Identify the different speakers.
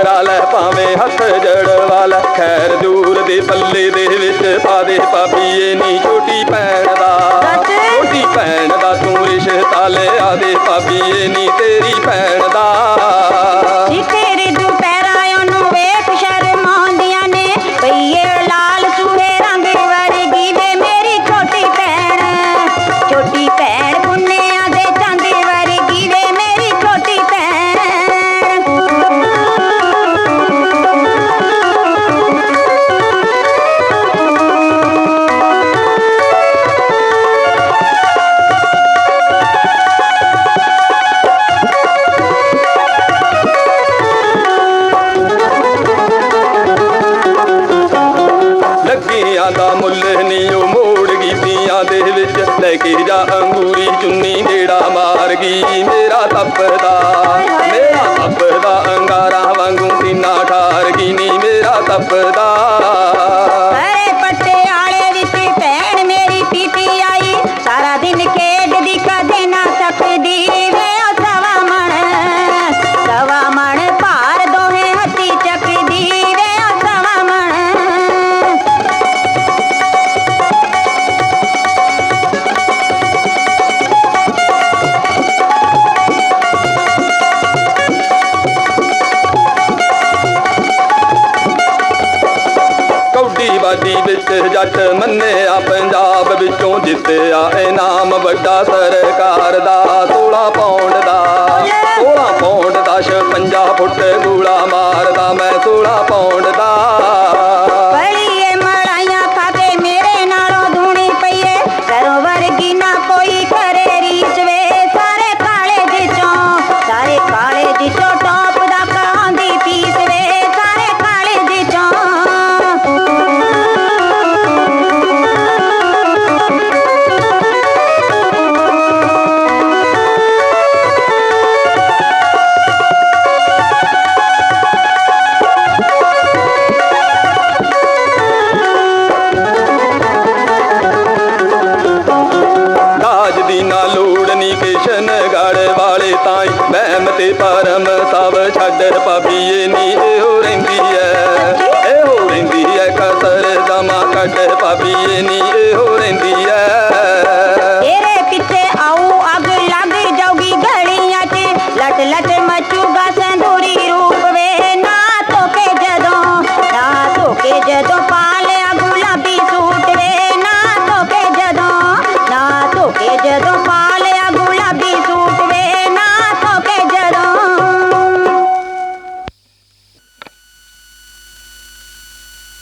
Speaker 1: ਡੋਰਾ ਲੈ ਭਾਵੇਂ ਹੱਥ ਜੜ ਵਾਲਾ ਖੈਰ ਦੂਰ ਦੇ ਪੱਲੇ ਦੇ ਵਿੱਚ ਪਾ ਦੇ ਪਾਪੀਏ ਨੀ ਛੋਟੀ ਪੈ ਉਹ ਮੋੜ ਗਈ ਪੀਆਂ ਦੇ ਵਿੱਚ। ਲੈ ਕੇ ਜਾ ਅੰਗੂਰੀ ਚੁੰਨੀ ਜਿਹੜਾ ਮਾਰ ਗਈ। ਮੇਰਾ ਤੱਪਦਾ ਮੇਰਾ ਤੱਪਦਾ, ਅੰਗਾਰਾ ਵਾਂਗੂ ਸੀਨਾ ਠਾਰ ਗਈ ਨੀ। ਮੇਰਾ ਤੱਪਦਾ ਕੌਡੀ ਵਿੱਚ ਜੱਟ ਮੰਨਿਆ ਪੰਜਾਬ ਵਿੱਚੋਂ ਜਿੱਤਿਆ ਇਨਾਮ ਵੱਡਾ ਸਰਕਾਰ ਦਾ। 16 ਪੌਂਡ ਦਾ 16 ਪੌਂਡ ਦਾ 56 ਫੁੱਟ ਗੂਲਾ ਮਾਰਦਾ ਮੈਂ। 16 ਪੌਂਡ ਦਾ
Speaker 2: ਨੀ
Speaker 1: ਵਾਲੇ ਤਾਈ, ਵਹਿਮ ਤੇ ਪਰਮ ਸਭ ਛੱਡ ਪਬੀਏ ਨੀ ਇਹੋ ਰਹਿੰਦੀ ਐ। ਇਹੋ ਰਹਿੰਦੀ ਐ, ਕਸਰ ਦਮਾ ਕੱਢ ਪਬੀਏ ਨੀ ਇਹੋ ਰਹਿੰਦੀ ਐ।